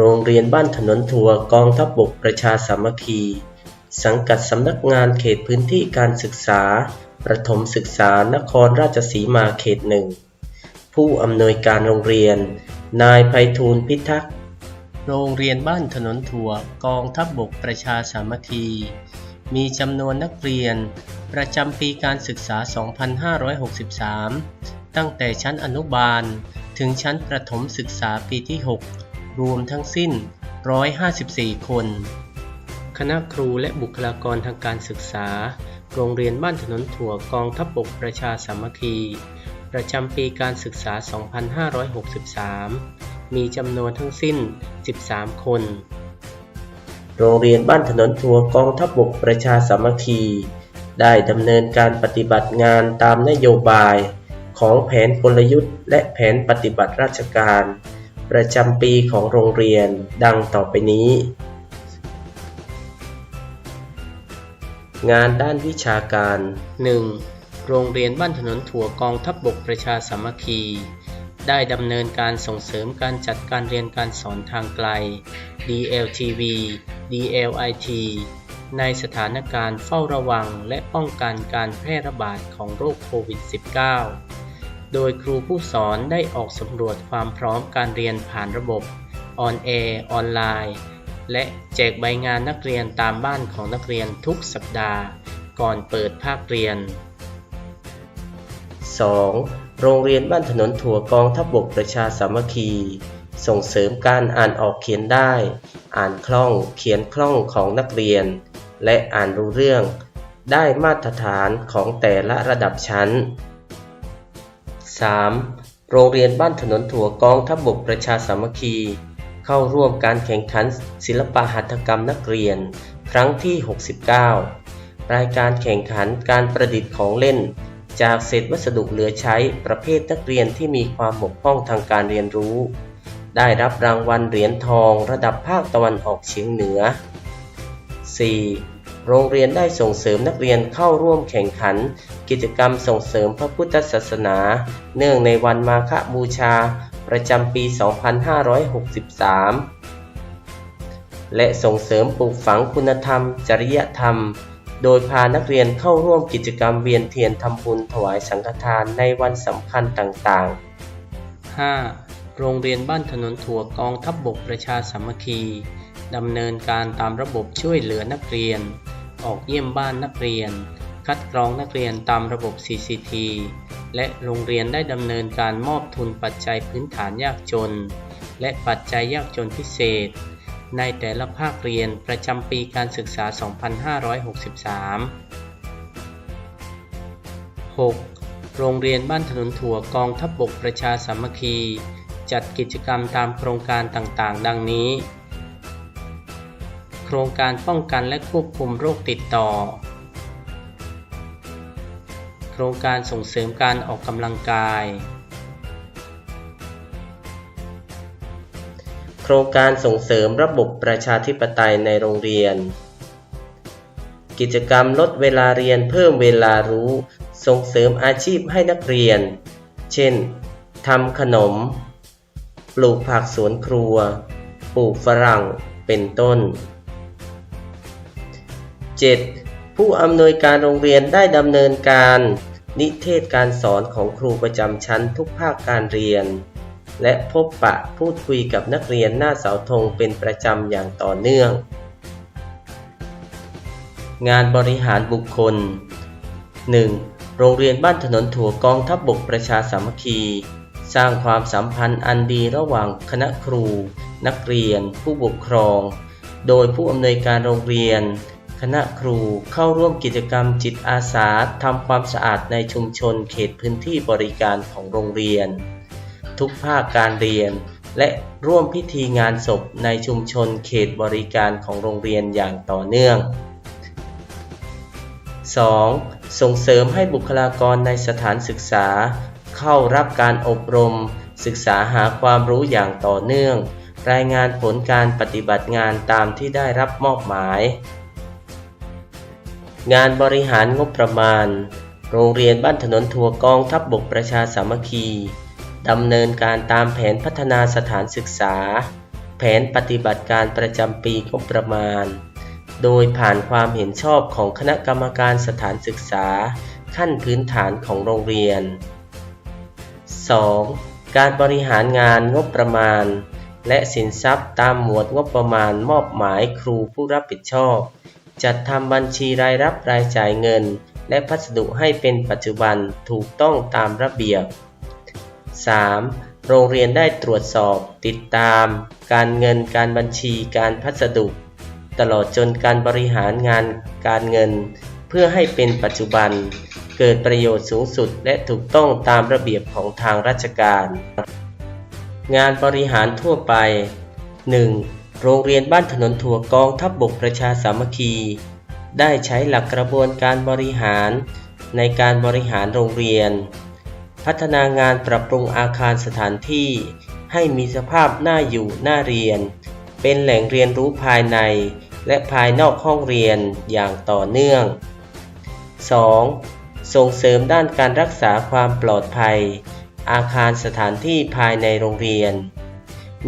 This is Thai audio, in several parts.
โรงเรียนบ้านถนนทัวกองทัพบบกประชาสามัคคี สังกัดสำนักงานเขตพื้นที่การศึกษา ประถมศึกษานครราชสีมาเขตหนึ่ง ผู้อำนวยการโรงเรียน นายไพฑูรย์พิทักษ์ โรงเรียนบ้านถนนทัวกองทัพบบกประชาสามัคคี มีจำนวนนักเรียน ประจำปีการศึกษา 2563 ตั้งแต่ชั้นอนุบาล ถึงชั้นประถมศึกษาปีที่ 6 รวมทั้งสิ้น 154 คน คณะครูและบุคลากรทางการศึกษา โรงเรียนบ้านถนนถั่วกองทัพบบกประชาสามัคคี ประจำปีการศึกษา 2563 มีจำนวนทั้งสิ้น 13 คน โรงเรียนบ้านถนนทัวกองทัพบบกประชาสามัคคีได้ดำเนินการปฏิบัติงานตามนโยบายของแผนกลยุทธ์และแผนปฏิบัติราชการ ประจำปีของโรงเรียนดังต่อไปนี้ งานด้านวิชาการ 1. โรงเรียนบ้านถนนถั่วกองทัพบบกประชาสามัคคี ได้ดำเนินการส่งเสริมการจัดการเรียนการสอนทางไกล DLTV DLIT ในสถานการณ์เฝ้าระวังและป้องกันการแพร่ระบาดของโรคโควิด -19 โดยครูผู้สอนได้ออกสำรวจความพร้อมการเรียนผ่านระบบ On Air ออนไลน์ และแจกใบงานนักเรียนตามบ้านของนักเรียนทุกสัปดาห์ ก่อนเปิดภาคเรียน 2. โรงเรียนบ้านถนนถั่วกองทัพบบกประชาสามัคคี ส่งเสริมการอ่านออกเขียนได้ อ่านคล่องเขียนคล่องของนักเรียน และอ่านรู้เรื่อง ได้มาตรฐานของแต่ละระดับชั้น 3. โรงเรียนบ้านถนนถั่วกองทัพบบกประชาสามัคคี เข้าร่วมการแข่งขันศิลปะหัตถกรรมนักเรียน ครั้งที่ 69 รายการแข่งขันการประดิษฐ์ของเล่น จากเศษวัสดุเหลือใช้ประเภทนักเรียนที่มีความบกพร่องทางการเรียนรู้ ได้รับรางวัลเหรียญทองระดับภาคตะวันออกเฉียงเหนือ 4. โรงเรียนได้ส่งเสริมนักเรียนเข้าร่วมแข่งขัน กิจกรรมส่งเสริมพระพุทธศาสนา เนื่องในวันมาฆบูชา ประจำปี 2563 และส่งเสริมปลูกฝังคุณธรรม จริยธรรม โดยพานักเรียนเข้าร่วมกิจกรรมเวียนเทียนทำบุญถวายสังฆทานในวันสำคัญต่างๆ 5. โรงเรียนบ้านถนนถั่วกองทัพบบกประชาสามัคคีดำเนินการตามระบบช่วยเหลือนักเรียน ออกเยี่ยมบ้านนักเรียน คัดกรองนักเรียนตามระบบ CCT และโรงเรียนได้ดำเนินการมอบทุนปัจจัยพื้นฐานยากจน และปัจจัยยากจนพิเศษ ในแต่ละภาคเรียนประจำปีการศึกษา 2563 6. โรงเรียนบ้านถนนถั่วกองทัพบบกประชาสามัคคี จัดกิจกรรมตามโครงการต่างๆ ดังนี้ โครงการป้องกันและควบคุมโรคติดต่อ โครงการส่งเสริมการออกกำลังกาย โครงการส่งเสริมระบบประชาธิปไตยในโรงเรียน กิจกรรมลดเวลาเรียนเพิ่มเวลารู้ ส่งเสริมอาชีพให้นักเรียน เช่น ทำขนม ปลูกผักสวนครัว ปลูกฝรั่ง เป็นต้น 7. ผู้อำนวยการโรงเรียนได้ดำเนินการ นิเทศการสอนของครูประจำชั้นทุกภาคการเรียน และพบปะพูดคุยกับนักเรียนหน้าเสาธงเป็นประจำอย่างต่อเนื่อง งานบริหารบุคคล 1. โรงเรียนบ้านถนนถั่วกองทัพบบกประชาสามัคคีสร้างความสัมพันธ์อันดีระหว่างคณะครู นักเรียน ผู้ปกครอง โดยผู้อำนวยการโรงเรียน คณะครูเข้าร่วมกิจกรรมจิตอาสาทำความสะอาดในชุมชนเขตพื้นที่บริการของโรงเรียน ทุกภาคการเรียน และร่วมพิธีงานศพในชุมชนเขตบริการของโรงเรียนอย่างต่อเนื่อง 2. ส่งเสริมให้บุคลากรในสถานศึกษา เข้ารับการอบรม ศึกษาหาความรู้อย่างต่อเนื่อง รายงานผลการปฏิบัติงานตามที่ได้รับมอบหมาย งานบริหารงบประมาณ โรงเรียนบ้านถนนทัวกองทัพบบกประชาสามัคคีดำเนินการตามแผนพัฒนาสถานศึกษา แผนปฏิบัติการประจำปีงบประมาณ โดยผ่านความเห็นชอบของคณะกรรมการสถานศึกษา ขั้นพื้นฐานของโรงเรียน 2. การบริหารงานงบประมาณ และสินทรัพย์ตามหมวดงบประมาณมอบหมายครูผู้รับผิดชอบ จัดทำบัญชีรายรับรายจ่ายเงิน และพัสดุให้เป็นปัจจุบันถูกต้องตามระเบียบ 3. โรงเรียนได้ตรวจสอบ ติดตาม การเงินการบัญชีการพัสดุ ตลอดจนการบริหารงานการเงิน เพื่อให้เป็นปัจจุบัน เกิดประโยชน์สูงสุดและถูกต้องตามระเบียบของทางราชการ งานบริหารทั่วไป 1. โรงเรียนบ้านถนนถั่วกองทัพบบกประชาสามัคคี ได้ใช้หลักกระบวนการบริหาร ในการบริหารโรงเรียน พัฒนางานปรับปรุงอาคารสถานที่ ให้มีสภาพน่าอยู่น่าเรียน เป็นแหล่งเรียนรู้ภายใน และภายนอกห้องเรียนอย่างต่อเนื่อง 2. ส่งเสริมด้านการรักษาความปลอดภัย อาคารสถานที่ภายในโรงเรียน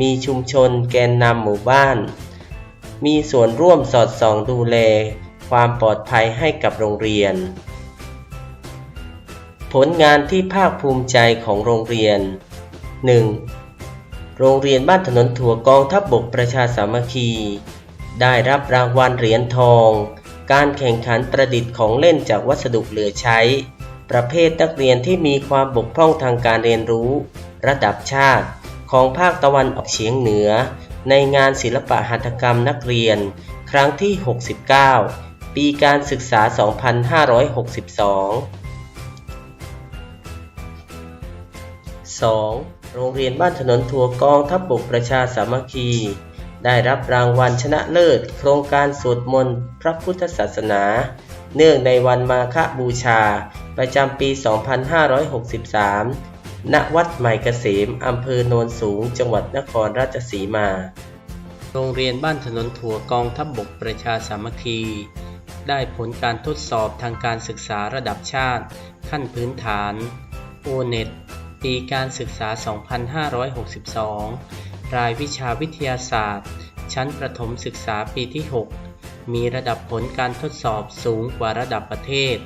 มีชุมชนแกนนำหมู่บ้าน มีส่วนร่วมสอดส่องดูแล ความปลอดภัยให้กับโรงเรียน ผลงานที่ภาคภูมิใจของโรงเรียน 1. โรงเรียนบ้านถนนถั่วกองทัพบบกประชาสามัคคี ได้รับรางวัลเหรียญทอง การแข่งขันประดิษฐ์ของเล่นจากวัสดุเหลือใช้ ประเภทนักเรียนที่มีความบกพร่องทางการเรียนรู้ ระดับชาติ ของภาคตะวันออกเฉียงเหนือ ในงานศิลปะหัตถกรรมนักเรียน ครั้งที่ 69 ปีการศึกษา 2562 2. โรงเรียนบ้านถนนถั่วกองทัพบบกประชาสามัคคี ได้รับรางวัลชนะเลิศ โครงการสวดมนต์พระพุทธศาสนา เนื่องในวันมาฆบูชา ประจำปี 2563 ณวัดใหม่เกษมอำเภอโนนสูง จังหวัดนครราชสีมา โรงเรียนบ้านถนนถั่วกองทัพบบกประชาสามัคคี ได้ผลการทดสอบทางการศึกษาระดับชาติ ขั้นพื้นฐานโอเน็ตปีการศึกษา 2562 รายวิชาวิทยาศาสตร์ ชั้นประถมศึกษาปีที่ 6 มีระดับผลการทดสอบสูงกว่าระดับประเทศ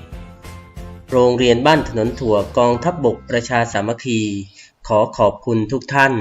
โรงเรียนบ้านถนนถั่วกองทัพบบกประชาสามัคคี ขอขอบคุณทุกท่าน